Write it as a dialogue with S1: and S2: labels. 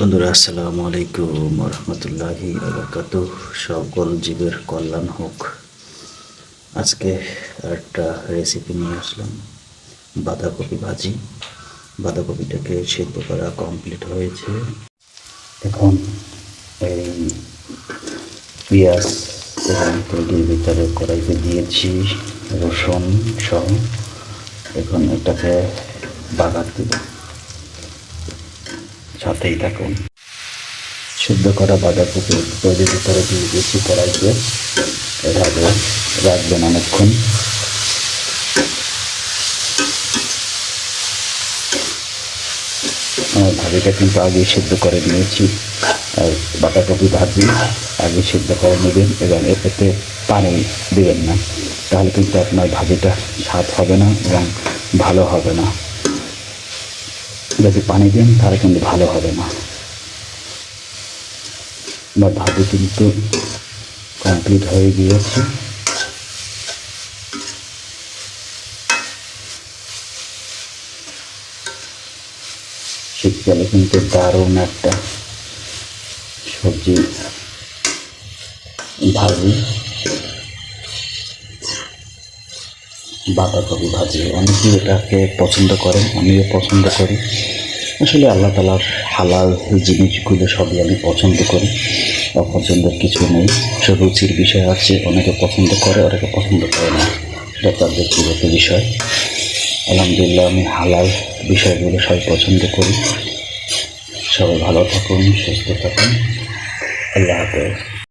S1: বন্ধুরা, আসসালামু আলাইকুম রহমতুল্লাহি আবরকাত সকল জীবের কল্যাণ হোক। আজকে একটা রেসিপি নিয়ে আসলাম। বাঁধাকপি ভাজি। বাঁধাকপিটাকে সেদ্ধ করা কমপ্লিট হয়েছে। এখন এই পেঁয়াজ এবং তৈরির ভিতরে কড়াইতে দিয়েছি রসুন সহ। এখন এটাকে বাগার দেব। সাথেই থাকুন। সিদ্ধ করা বাঁধাকপি তৈরির ভিতরে দিয়ে দিয়েছি কড়াইতে এভাবে রাখবেন অনেকক্ষণ। আমার ভাজিটা কিন্তু আগে সিদ্ধ করে নিয়েছি। আর বাঁধাকপি ভাজি আগে সিদ্ধ করে নেবেন এবং এতে পানি দেবেন না। তাহলে কিন্তু আপনার ভাজিটা স্বাদ হবে না এবং ভালো হবে না। যদি পানি দেন, তাহলে কিন্তু ভালো হবে না। আমার ভাজি কিন্তু কমপ্লিট হয়ে গিয়েছে। শীতকালে কিন্তু দারুণ একটা সবজি ভাজি। বাঁধাকপি ভাজি। অনেকেই এটাকে পছন্দ করেন আমিও পছন্দ করি। আসলে আল্লাহ তালার হালাল জিনিসগুলো সবই আমি পছন্দ করি, অপছন্দের কিছু নেই। সব রুচির বিষয় আছে, অনেকে পছন্দ করে, অনেকে পছন্দ করে না, সেটা তার ব্যক্তিগত বিষয়। আলহামদুলিল্লাহ, আমি হালাল বিষয়গুলো সবাই পছন্দ করি। সবাই ভালো থাকুন, সুস্থ থাকুন। আল্লাহ হাফেজ।